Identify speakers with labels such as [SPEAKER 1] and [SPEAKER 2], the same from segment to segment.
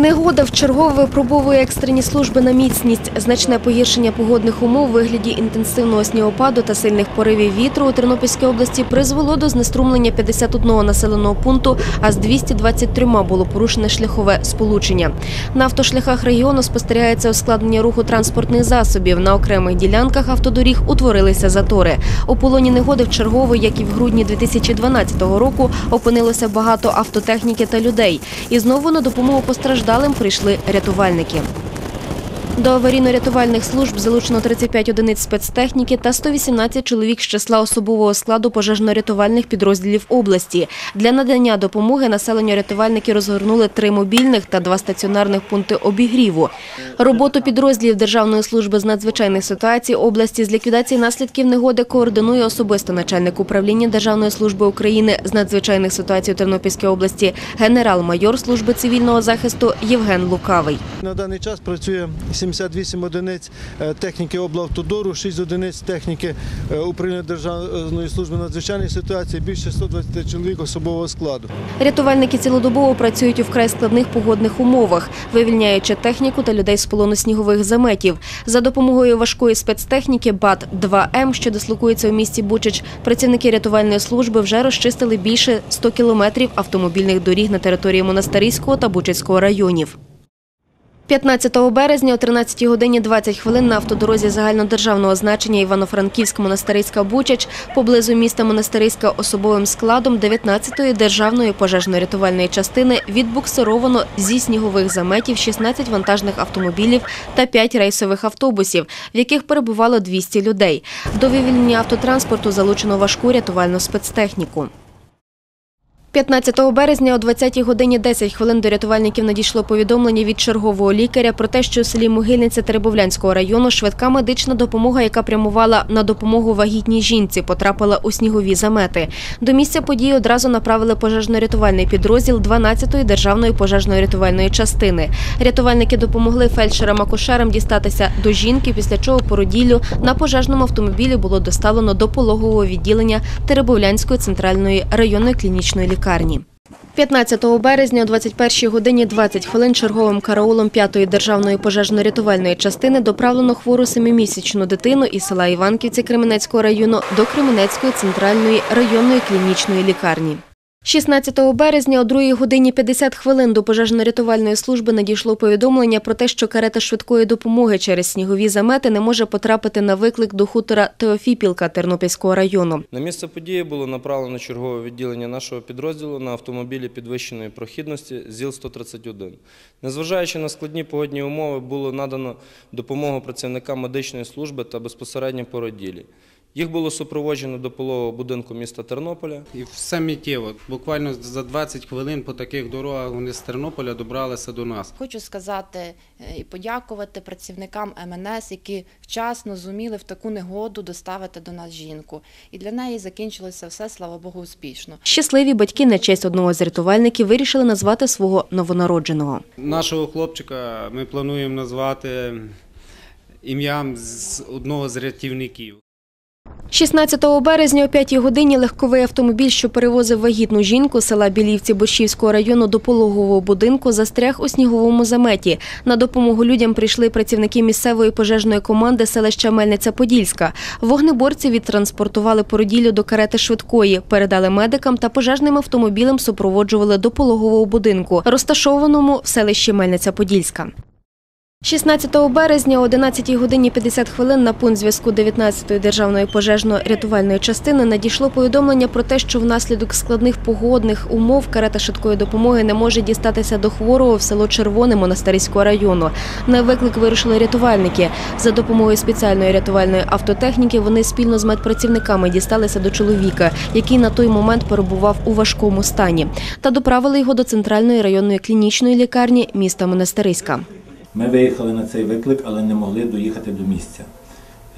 [SPEAKER 1] Негода вчергове випробовує екстрені служби на міцність. Значне погіршення погодних умов у вигляді інтенсивного снігопаду та сильних поривів вітру у Тернопільській області призвело до знеструмлення 51 населеного пункту, а з 223 було порушене шляхове сполучення. На автошляхах регіону спостерігається ускладнення руху транспортних засобів. На окремих ділянках автодоріг утворилися затори. У полоні негоди вчергове, як і в грудні 2012 року, опинилося багато автотехніки та людей. І знову на допомогу постраждалим прийшли рятувальники. До аварійно-рятувальних служб залучено 35 одиниць спецтехніки та 118 чоловік з числа особового складу пожежно-рятувальних підрозділів області. Для надання допомоги населенню рятувальники розгорнули три мобільних та два стаціонарних пункти обігріву. Роботу підрозділів Державної служби з надзвичайних ситуацій області з ліквідації наслідків негоди координує особисто начальник управління Державної служби України з надзвичайних ситуацій у Тернопільській області генерал-майор служби цивільного захисту Євген Лукавий.
[SPEAKER 2] На даний час працює 78 одиниць е, техніки облавтодору, 6 одиниць техніки управління Державної служби надзвичайних ситуацій, більше 120 чоловік особового складу.
[SPEAKER 1] Рятувальники цілодобово працюють у вкрай складних погодних умовах, вивільняючи техніку та людей з полону снігових заметів. За допомогою важкої спецтехніки БАТ-2М, що дислокується у місті Бучич, працівники рятувальної служби вже розчистили більше 100 кілометрів автомобільних доріг на території Монастирського та Бучицького районів. 15 березня о 13 годині 20 хвилин на автодорозі загальнодержавного значення Івано-Франківськ-Монастириська Бучач поблизу міста Монастириська особовим складом 19-ї державної пожежно-рятувальної частини відбуксировано зі снігових заметів 16 вантажних автомобілів та 5 рейсових автобусів, в яких перебувало 200 людей. До вивільнення автотранспорту залучено важку рятувальну спецтехніку. 15 березня о 20 годині 10 хвилин до рятувальників надійшло повідомлення від чергового лікаря про те, що у селі Могильниця Теребовлянського району швидка медична допомога, яка прямувала на допомогу вагітній жінці, потрапила у снігові замети. До місця події одразу направили пожежно-рятувальний підрозділ 12-ї державної пожежно-рятувальної частини. Рятувальники допомогли фельдшерам-акушерам дістатися до жінки, після чого породіллю на пожежному автомобілі було доставлено до пологового відділення Теребовлянської центральної районної клінічної лікарні лікарні. 15 березня о 21 годині 20 хвилин черговим караулом 5-ї державної пожежно-рятувальної частини доправлено хвору семимісячну дитину із села Іванківці Кременецького району до Кременецької центральної районної клінічної лікарні. 16 березня о 2 годині 50 хвилин до пожежно-рятувальної служби надійшло повідомлення про те, що карета швидкої допомоги через снігові замети не може потрапити на виклик до хутора Теофіпілка Тернопільського району.
[SPEAKER 3] На місце події було направлено чергове відділення нашого підрозділу на автомобілі підвищеної прохідності ЗІЛ-131. Незважаючи на складні погодні умови, було надано допомогу працівникам медичної служби та безпосередньо породілі. Їх було супроводжено до пологового будинку міста Тернополя.
[SPEAKER 4] І все миттєво, буквально за 20 хвилин по таких дорогах вони з Тернополя добралися до нас.
[SPEAKER 5] Хочу сказати е, і подякувати працівникам МНС, які вчасно зуміли в таку негоду доставити до нас жінку. І для неї закінчилося все, слава Богу, успішно.
[SPEAKER 1] Щасливі батьки на честь одного з рятувальників вирішили назвати свого новонародженого.
[SPEAKER 4] Нашого хлопчика ми плануємо назвати ім'ям з одного з рятівників.
[SPEAKER 1] 16 березня о 5 годині легковий автомобіль, що перевозив вагітну жінку села Білівці Борщівського району до пологового будинку, застряг у сніговому заметі. На допомогу людям прийшли працівники місцевої пожежної команди селища Мельниця-Подільська. Вогнеборці відтранспортували породіллю до карети швидкої, передали медикам та пожежним автомобілем супроводжували до пологового будинку, розташованому в селищі Мельниця-Подільська. 16 березня о 11 годині 50 хвилин на пункт зв'язку 19-ї державної пожежно-рятувальної частини надійшло повідомлення про те, що внаслідок складних погодних умов карета швидкої допомоги не може дістатися до хворого в село Червоне Монастирського району. На виклик вирушили рятувальники. За допомогою спеціальної рятувальної автотехніки вони спільно з медпрацівниками дісталися до чоловіка, який на той момент перебував у важкому стані, та доправили його до центральної районної клінічної лікарні міста Монастириська.
[SPEAKER 6] Ми виїхали на цей виклик, але не могли доїхати до місця.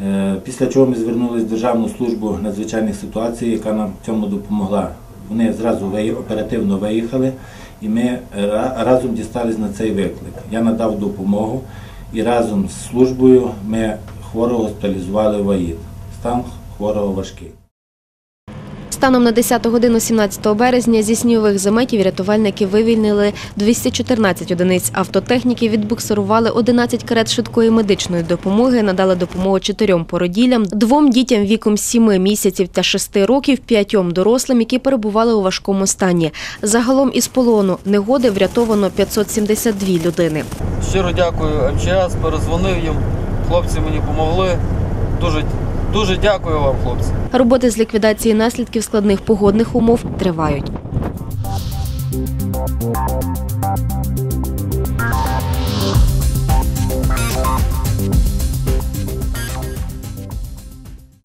[SPEAKER 6] Е, після чого ми звернулися в Державну службу надзвичайних ситуацій, яка нам в цьому допомогла. Вони зразу оперативно виїхали і ми разом дістались на цей виклик. Я надав допомогу і разом з службою ми хворого госпіталізували в АІД. Стан хворого важкий.
[SPEAKER 1] Станом на 10 годину 17 березня зі снігових заметів рятувальники вивільнили 214 одиниць автотехніки, відбуксирували 11 карет швидкої медичної допомоги, надали допомогу чотирьом породілям, двом дітям віком 7 місяців та 6 років, п'ятьом дорослим, які перебували у важкому стані. Загалом із полону негоди врятовано 572 людини.
[SPEAKER 7] Щиро дякую МЧС, перезвонив їм. Хлопці мені допомогли. Дуже, дуже дякую вам, хлопці.
[SPEAKER 1] Роботи з ліквідації наслідків складних погодних умов тривають.